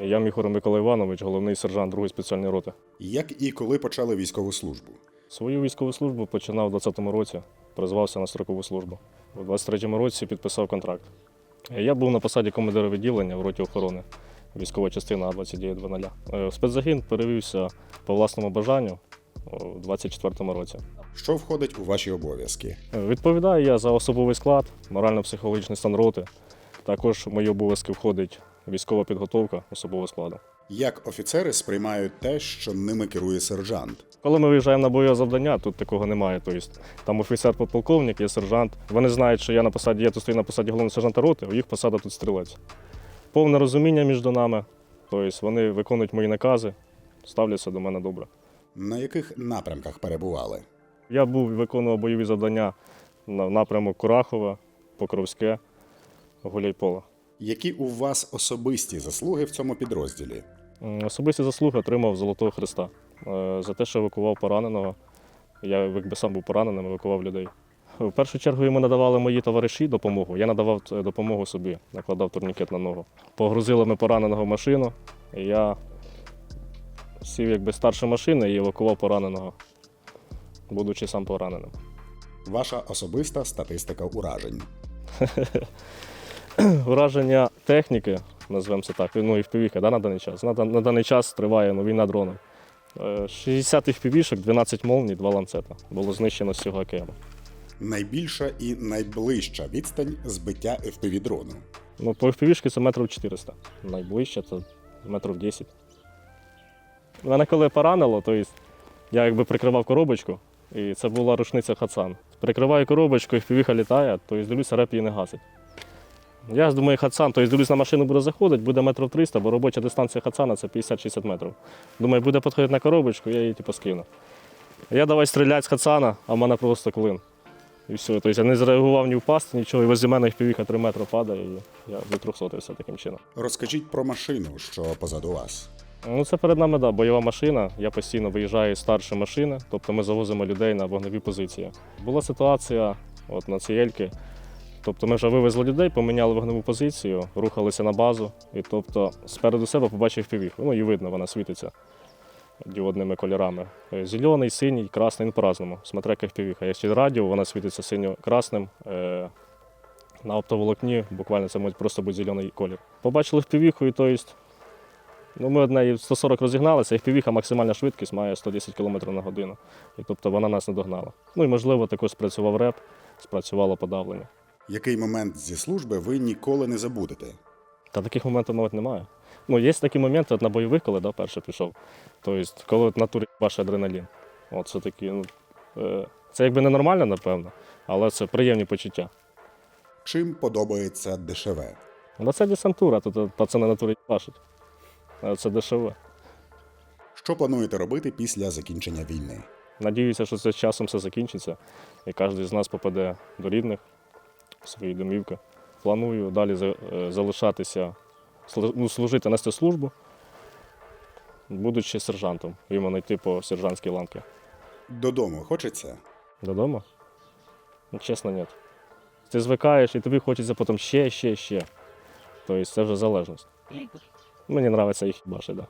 Я Міхур Микола Іванович, головний сержант 2 спеціальної роти. Як і коли почали військову службу? Свою військову службу починав у 20-му році, призвався на строкову службу. У 23-му році підписав контракт. Я був на посаді командира відділення в роті охорони, військова частина А2920. Е, В спецзагін перевівся по власному бажанню у 24-му році. Що входить у ваші обов'язки? Е, Відповідаю я за особовий склад, морально-психологічний стан роти. Також в мої обов'язки входить військова підготовка особового складу. Як офіцери сприймають те, що ними керує сержант? Коли ми виїжджаємо на бойове завдання, тут такого немає. Тобто, там офіцер подполковник, є сержант. Вони знають, що я на посаді, я тут стою на посаді головного сержанта роти, у їх посада тут стрілець. Повне розуміння між нами. Тобто вони виконують мої накази, ставляться до мене добре. На яких напрямках перебували? Я був виконував бойові завдання на напрямок Курахове, Покровське, Гуляйполе. Які у вас особисті заслуги в цьому підрозділі? Особисті заслуги отримав Золотого Христа е, за те, що евакував пораненого. Я якби сам був пораненим, евакував людей. В першу чергу йому надавали мої товариші допомогу. Я надавав е, допомогу собі, накладав турнікет на ногу. Погрузили ми пораненого в машину. І я сів якби старшу машину і евакував пораненого, будучи сам пораненим. Ваша особиста статистика уражень. Враження техніки, назвемо це так, ну і впівіха да, на даний час. На, на даний час триває ну, війна дроном. Е, 60 впівішок, 12 молній, 2 ланцета. Було знищено з цього АКМ. Найбільша і найближча відстань збиття FPV-дрону. Ну, по впівішки це метрів 400. Найближче це метрів 10. Мене коли поранило, то я якби прикривав коробочку, і це була рушниця Хацан. Прикриваю коробочку, і впівіха літає, то дивлюся, реп її не гасить. Я думаю, Хацан, то есть дивлюсь на машину буде заходити, буде метрів 300, бо робоча дистанція Хацана це 50-60 метрів. Думаю, буде підходити на коробочку, я її типу скину. Я давай стріляти з Хацана, а в мене просто клин. І все. Тобто я не зреагував ні впасти, нічого, і возле мене впівіха 3 метри падає, і я витрухсотився таким чином. Розкажіть про машину, що позаду вас. Ну, це перед нами да, бойова машина. Я постійно виїжджаю з старшої машини, тобто ми завозимо людей на вогневі позиції. Була ситуація от на цій Ельки. Тобто ми вже вивезли людей, поміняли вогневу позицію, рухалися на базу. І тобто спереду себе побачив півіх. Ну і видно, вона світиться діодними кольорами. Е, Зелений, синій, красний, ну по-разному. Смотря як півіха. Якщо радіо, вона світиться синьо-красним. Е, на оптоволокні буквально це може просто бути зелений колір. Побачили впівіху, і то есть, Ну, ми одне 140 розігналися, і впівіха максимальна швидкість має 110 км на годину. І тобто вона нас не догнала. Ну і можливо також спрацював реп, спрацювало подавлення. Який момент зі служби ви ніколи не забудете? Та таких моментів навіть немає. Ну, є такі моменти от на бойових, коли да, перше пішов. Тобто, коли от натурі ваш адреналін. От це такі, ну, е, це якби ненормально, напевно, але це приємні почуття. Чим подобається дешеве? Ну, це десантура, тут е, пацани на натурі бачать. Це дешеве. Що плануєте робити після закінчення війни? Надіюся, що це з часом все закінчиться, і кожен з нас попаде до рідних в свої домівки. Планую далі е, залишатися, ну, служити, нести службу, будучи сержантом, іменно йти по сержантській ланки. Додому хочеться? Додому? Ну, чесно, ні. Ти звикаєш і тобі хочеться потім ще, ще, ще. Тобто це вже залежність. Мені подобається їх бачити, да.